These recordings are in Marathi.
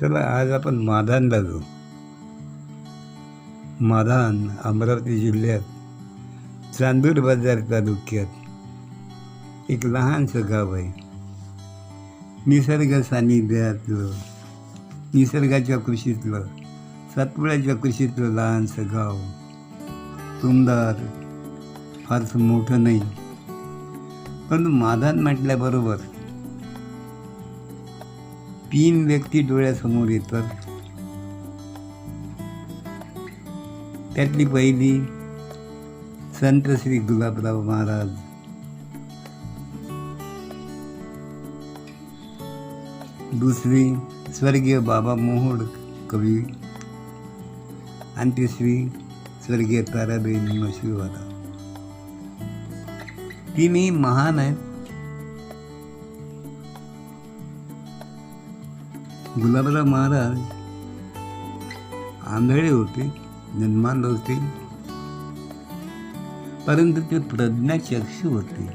चला आज आपण माधानला जाऊ. माधान अमरावती जिल्ह्यात चांदूर बाजार तालुक्यात एक लहानसं गाव आहे. निसर्ग सान्निध्यातलं निसर्गाच्या कृषीतलं सातपुड्याच्या कृषीतलं लहानसं गाव. तुमदार फारसं मोठं नाही. पण माधान म्हटल्याबरोबर तीन व्यक्ती डोळ्यासमोर येतात. त्यातली पहिली संत श्री गुलाबराव महाराज. दुसरी स्वर्गीय बाबा मोहोड कवी. आणि तिसरी स्वर्गीय ताराबाई मशिवाला तिन्ही महान आहेत. गुलाबराव महाराज आंधळे होते जन्मान होते. परंतु ते प्रज्ञाचक्षू होते.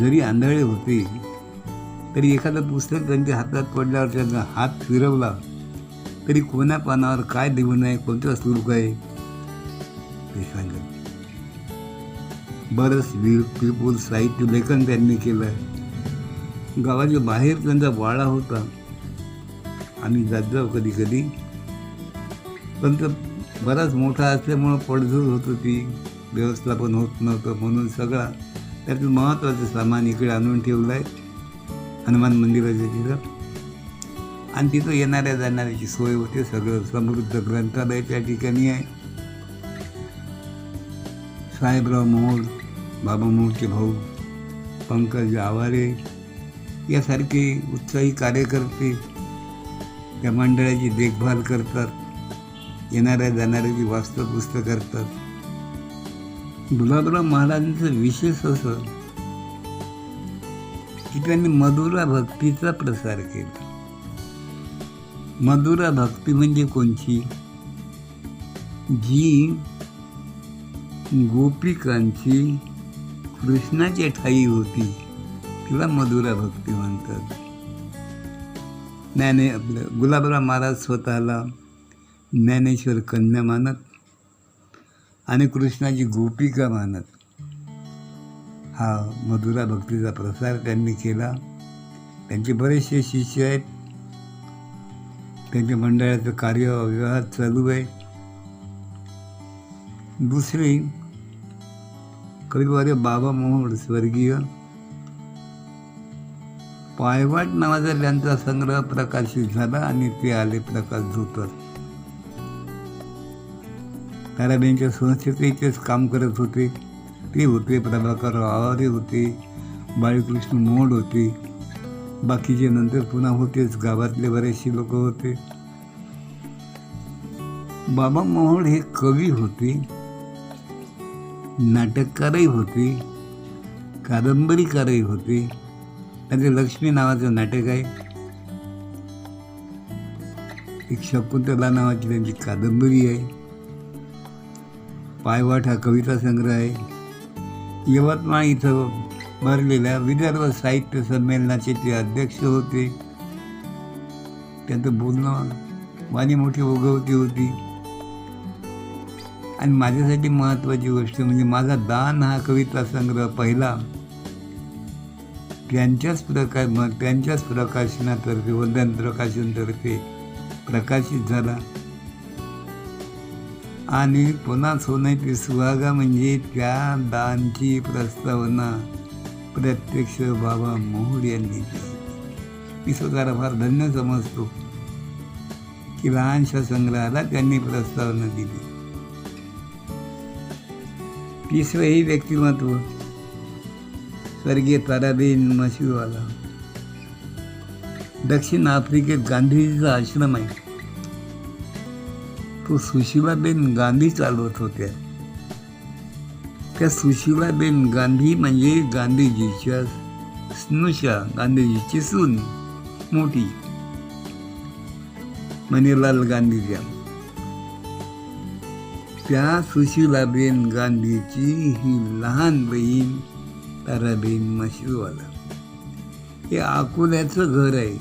जरी आंधळे होते तरी एखादं पुस्तक त्यांच्या हातात पडल्यावर त्यांचा हात फिरवला तरी कोण्या पानावर काय लिहून आहे कोणतं श्लोक आहे? ते सांगत बरंच विपुल साहित्य लेखन त्यांनी केलं आहे गावाच्या बाहेर त्यांचा वाडा होता. आम्ही जात जाऊ कधी कधी पण तो बराच मोठा असल्यामुळं पडझूर होत होती. व्यवस्थापन होत नव्हतं म्हणून सगळा त्यातलं महत्त्वाचं सामान इकडे आणून ठेवलं आहे हनुमान मंदिराच्या तिथं. आणि तिथं येणाऱ्या जाणाऱ्याची सोय होते. सगळं समृद्ध ग्रंथालय त्या ठिकाणी आहे. साहेबराव मोहोळ बाबा मोहोळचे भाऊ पंकज आवारे यासारखे उत्साही कार्यकर्ते त्या मंडळाची देखभाल करतात येणाऱ्या जाणाऱ्याची वास्तवपुस्त करतात. गुलाबराव महाराजांचं विशेष असं की त्यांनी मधुरा भक्तीचा प्रसार केला. मधुरा भक्ती म्हणजे कोणची? जी गोपिकांची कृष्णाची ठाई होती. तिला मधुरा भक्ती म्हणतात. ज्ञाने आपलं गुलाबराव महाराज स्वतःला ज्ञानेश्वर कन्या मानत आणि कृष्णाची गोपिका मानत हा मधुरा भक्तीचा प्रसार त्यांनी केला. त्यांचे बरेचसे शिष्य आहेत. त्यांच्या मंडळाचं कार्य व्यवहार चालू आहे. दुसरी कविवार्य बाबा मोहोळ स्वर्गीय पायवाट नावाचा त्यांचा संग्रह प्रकाशित झाला आणि ते आले प्रकाश धोतर. ताराबाईंच्या संस्थेतही काम करत होते. ते होते प्रभाकर आवारे होते बाळकृष्ण मोड होते. बाकीचे नंतर पुन्हा होतेच गावातले बरेचसे लोक होते. बाबा मोहोळ हे कवी होते नाटककारही होते कादंबरीकारही होते. त्यांचे लक्ष्मी नावाचं नाटक आहे. एक शकुंतला नावाची त्यांची कादंबरी आहे. पायवाट हा कविता संग्रह आहे. यवतमाळ इथं भरलेल्या विदर्भ साहित्य संमेलनाचे ते अध्यक्ष होते. त्यांचं बोलणं माझी मोठी उगवती होती. आणि माझ्यासाठी महत्त्वाची गोष्ट म्हणजे माझा दान हा कविता संग्रह पहिला. त्यांच्याच प्रका म त्यांच्याच प्रकाशनातर्फे वंदन प्रकाशनतर्फे प्रकाशित झाला. आणि पुन्हा सोन्याची सुहागा म्हणजे त्या दानची प्रस्तावना प्रत्यक्ष बाबा मोहोळ यांनी केली मी स्वतःला फार धन्य समजतो की लहानशा संग्रहाला त्यांनी प्रस्तावना दिली. तिसरं ही व्यक्तिमत्व स्वर्गीय ताराबेन मशिवाला. दक्षिण आफ्रिकेत गांधीजीचा आश्रम आहे. तो सुशीलाबेन गांधी चालवत होत्या. त्या सुशीलाबेन गांधी म्हणजे गांधीजीच्या स्नुषा गांधीजीची सून मोठी. मणिलाल गांधीच्या त्या सुशीलाबेन गांधीची ही लहान बहीण ताराबेन मशीवाला हे अकोल्याचं घर आहे.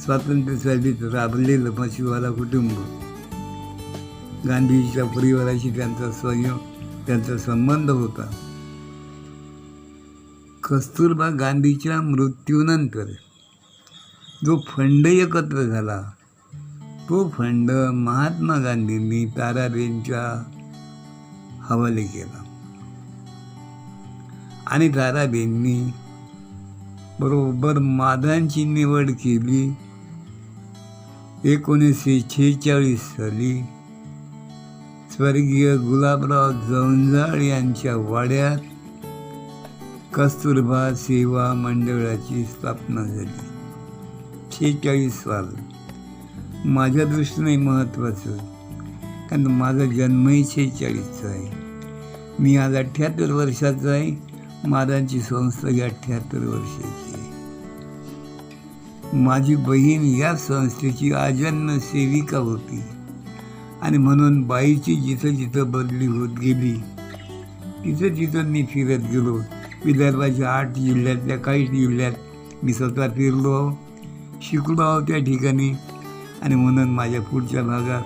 स्वातंत्र्यासाठी राबलेलं मशीवाला कुटुंब. गांधीजीच्या परिवाराशी त्यांचा संयोग त्यांचा संबंध होता. कस्तुरबा गांधीच्या मृत्यूनंतर जो फंड एकत्र झाला तो फंड महात्मा गांधींनी ताराबेनच्या हवाले केला. आणि दाराबेंनी बरोबर मादांची निवड केली. एकोणीसशे शेहेचाळीस साली स्वर्गीय गुलाबराव जवंजाळ यांच्या वाड्यात कस्तुरबा सेवा मंडळाची स्थापना झाली. शेहेचाळीस साल. माझ्या दृष्टीने महत्त्वाचं कारण माझा जन्मही शेहेचाळीसचा आहे. मी आज अठ्ठ्याहत्तर वर्षाचा आहे. महाराजांची संस्था ही अठ्ठ्याहत्तर वर्षाची माझी बहीण या संस्थेची आजन्म सेविका होती. आणि म्हणून बाईची जिथं जिथं बदली होत गेली तिथं तिथं मी फिरत गेलो. विदर्भाच्या आठ जिल्ह्यातल्या काही जिल्ह्यात मी स्वतः फिरलो आहो शिकलो आहो त्या ठिकाणी. आणि म्हणून माझ्या पुढच्या भागात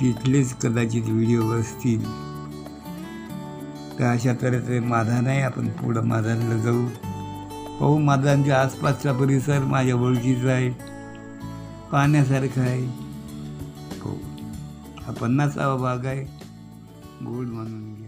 तिथलेच कदाचित व्हिडिओ असतील. तर अशा तऱ्हेचे माधान आहे आपण पुढं माधानला जाऊ. हो, पाहू माधानच्या आसपासचा परिसर माझ्या ओळखीचा आहे. पाहण्यासारखा आहे. हो हा पन्नासावा भाग आहे. गोड म्हणून